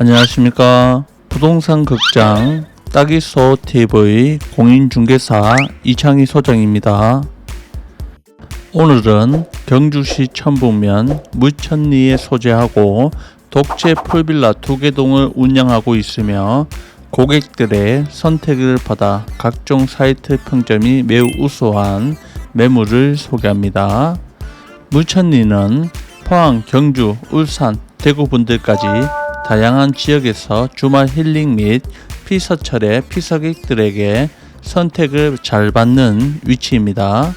안녕하십니까. 부동산 극장 따기소 TV 공인중개사 이창희 소장입니다. 오늘은 경주시 천북면 무천리에 소재하고 독채 풀빌라 두 개 동을 운영하고 있으며 고객들의 선택을 받아 각종 사이트 평점이 매우 우수한 매물을 소개합니다. 무천리는 포항, 경주, 울산, 대구 분들까지 다양한 지역에서 주말 힐링 및 피서철에 피서객들에게 선택을 잘 받는 위치입니다.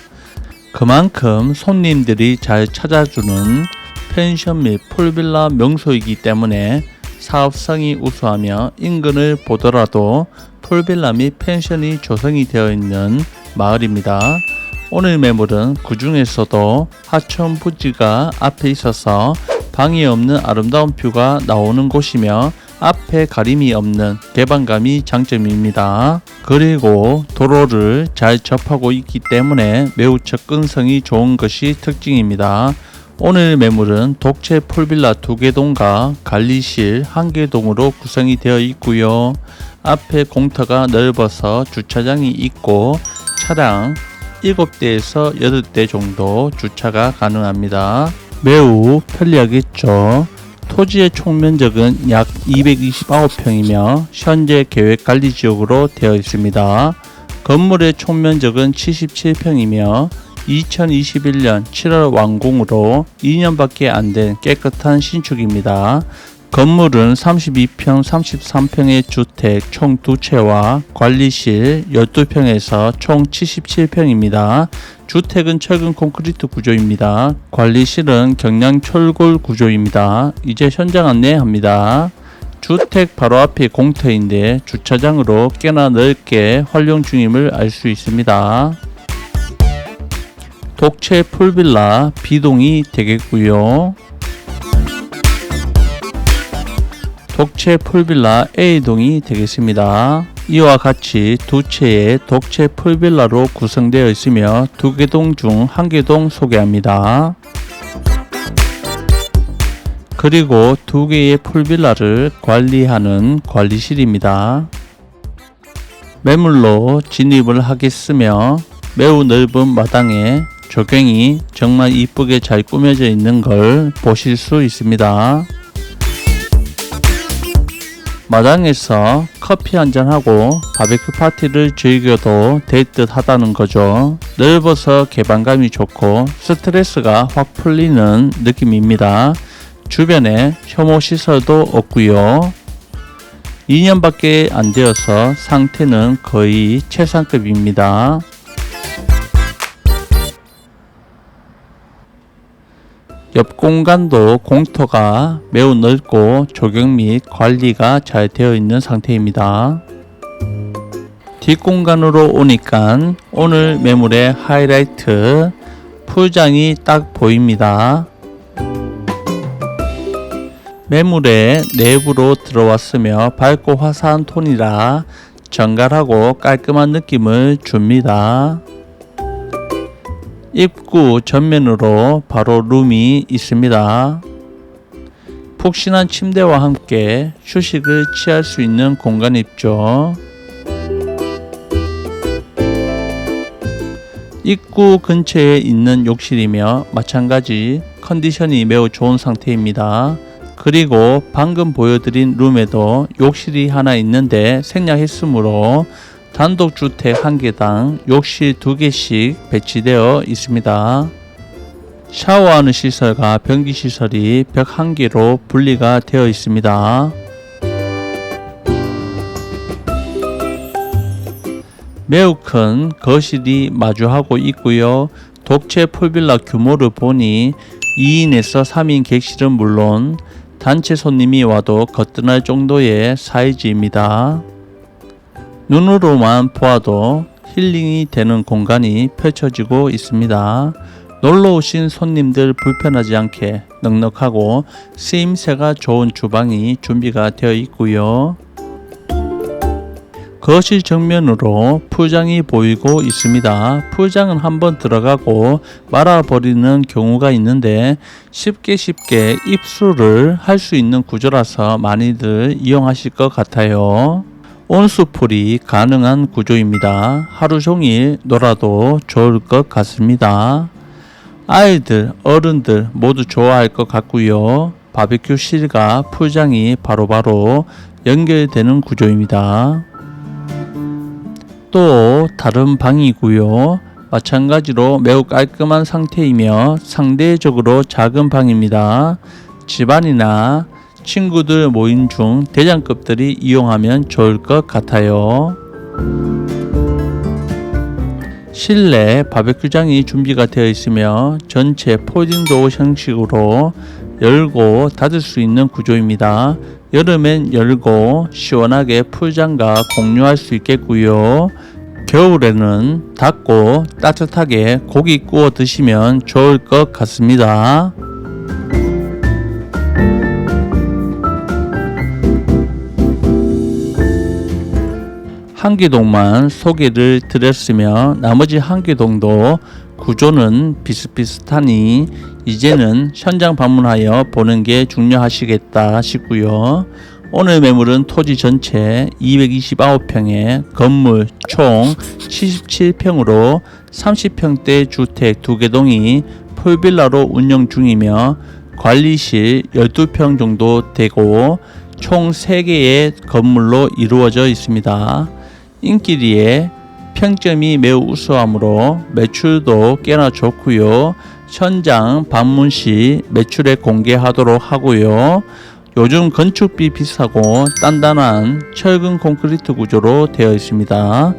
그만큼 손님들이 잘 찾아주는 펜션 및 풀빌라 명소이기 때문에 사업성이 우수하며 인근을 보더라도 풀빌라 및 펜션이 조성이 되어 있는 마을입니다. 오늘 매물은 그 중에서도 하천 부지가 앞에 있어서 방이 없는 아름다운 뷰가 나오는 곳이며 앞에 가림이 없는 개방감이 장점입니다. 그리고 도로를 잘 접하고 있기 때문에 매우 접근성이 좋은 것이 특징입니다. 오늘 매물은 독채 풀빌라 두개 동과 관리실 한개 동으로 구성이 되어 있고요. 앞에 공터가 넓어서 주차장이 있고 차량 7대에서 8대 정도 주차가 가능합니다. 매우 편리하겠죠. 토지의 총 면적은 약 229평이며 현재 계획 관리 지역으로 되어 있습니다. 건물의 총 면적은 77평이며 2021년 7월 완공으로 2년밖에 안 된 깨끗한 신축입니다. 건물은 32평, 33평의 주택 총 2채와 관리실 12평에서 총 77평입니다. 주택은 철근 콘크리트 구조입니다. 관리실은 경량 철골 구조입니다. 이제 현장 안내합니다. 주택 바로 앞에 공터인데 주차장으로 꽤나 넓게 활용 중임을 알 수 있습니다. 독채 풀빌라 B동이 되겠고요. 독채 풀빌라 A동이 되겠습니다. 이와 같이 두 채의 독채 풀빌라로 구성되어 있으며 두 개 동 중 한 개 동 소개합니다. 그리고 두 개의 풀빌라를 관리하는 관리실입니다. 매물로 진입을 하겠으며 매우 넓은 마당에 조경이 정말 이쁘게 잘 꾸며져 있는 걸 보실 수 있습니다. 마당에서 커피 한잔하고 바베큐 파티를 즐겨도 될 듯 하다는 거죠. 넓어서 개방감이 좋고 스트레스가 확 풀리는 느낌입니다. 주변에 혐오 시설도 없고요. 2년밖에 안 되어서 상태는 거의 최상급입니다. 옆 공간도 공터가 매우 넓고 조경 및 관리가 잘 되어 있는 상태입니다. 뒷공간으로 오니까 오늘 매물의 하이라이트 풀장이 딱 보입니다. 매물의 내부로 들어왔으며 밝고 화사한 톤이라 정갈하고 깔끔한 느낌을 줍니다. 입구 전면으로 바로 룸이 있습니다. 푹신한 침대와 함께 휴식을 취할 수 있는 공간이죠. 입구 근처에 있는 욕실이며 마찬가지 컨디션이 매우 좋은 상태입니다. 그리고 방금 보여드린 룸에도 욕실이 하나 있는데 생략했으므로 단독주택 한 개당 욕실 두 개씩 배치되어 있습니다. 샤워하는 시설과 변기 시설이 벽 한 개로 분리가 되어 있습니다. 매우 큰 거실이 마주하고 있고요. 독채 풀빌라 규모를 보니 2인에서 3인 객실은 물론 단체 손님이 와도 거뜬할 정도의 사이즈입니다. 눈으로만 보아도 힐링이 되는 공간이 펼쳐지고 있습니다. 놀러 오신 손님들 불편하지 않게 넉넉하고 쓰임새가 좋은 주방이 준비가 되어 있고요. 거실 정면으로 풀장이 보이고 있습니다. 풀장은 한번 들어가고 말아버리는 경우가 있는데 쉽게 쉽게 입수를 할 수 있는 구조라서 많이들 이용하실 것 같아요. 온수풀이 가능한 구조입니다. 하루 종일 놀아도 좋을 것 같습니다. 아이들, 어른들 모두 좋아할 것 같고요. 바비큐 실과 풀장이 바로바로 연결되는 구조입니다. 또 다른 방이고요. 마찬가지로 매우 깔끔한 상태이며 상대적으로 작은 방입니다. 집안이나 친구들 모임 중 대장급들이 이용하면 좋을 것 같아요. 실내 바베큐장이 준비가 되어 있으며 전체 폴딩도어 형식으로 열고 닫을 수 있는 구조입니다. 여름엔 열고 시원하게 풀장과 공유할 수 있겠고요. 겨울에는 닫고 따뜻하게 고기 구워 드시면 좋을 것 같습니다. 한 개동만 소개를 드렸으며 나머지 한 개동도 구조는 비슷비슷하니 이제는 현장 방문하여 보는 게 중요하시겠다 싶고요. 오늘 매물은 토지 전체 229평에 건물 총 77평으로 30평대 주택 두개 동이 풀빌라로 운영 중이며 관리실 12평 정도 되고 총 3개의 건물로 이루어져 있습니다. 인기리에 평점이 매우 우수하므로 매출도 꽤나 좋고요. 현장 방문 시 매출에 공개하도록 하고요. 요즘 건축비 비싸고 단단한 철근 콘크리트 구조로 되어 있습니다.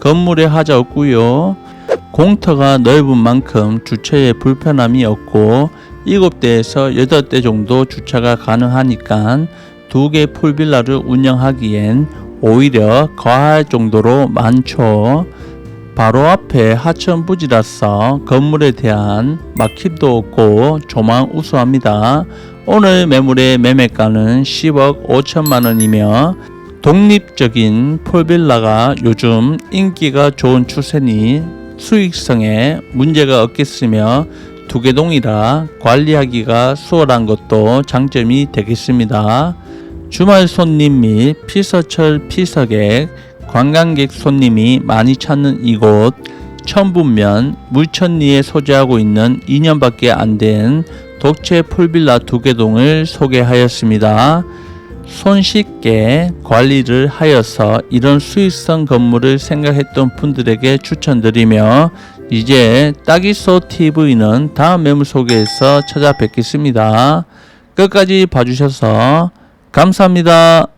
건물에 하자 없고요. 공터가 넓은 만큼 주차에 불편함이 없고 7대에서 8대 정도 주차가 가능하니까 두 개 풀빌라를 운영하기엔 오히려 거할 정도로 많죠. 바로 앞에 하천 부지라서 건물에 대한 막힘도 없고 조망 우수합니다. 오늘 매물의 매매가는 10억 5천만 원이며 독립적인 폴빌라가 요즘 인기가 좋은 추세니 수익성에 문제가 없겠으며 두개 동이라 관리하기가 수월한 것도 장점이 되겠습니다. 주말 손님 및 피서철 피서객, 관광객 손님이 많이 찾는 이곳 천분면 물천리에 소재하고 있는 2년밖에 안 된 독채 풀빌라 두 개 동을 소개하였습니다. 손쉽게 관리를 하여서 이런 수익성 건물을 생각했던 분들에게 추천드리며 이제 따기소 TV는 다음 매물 소개에서 찾아뵙겠습니다. 끝까지 봐주셔서 감사합니다.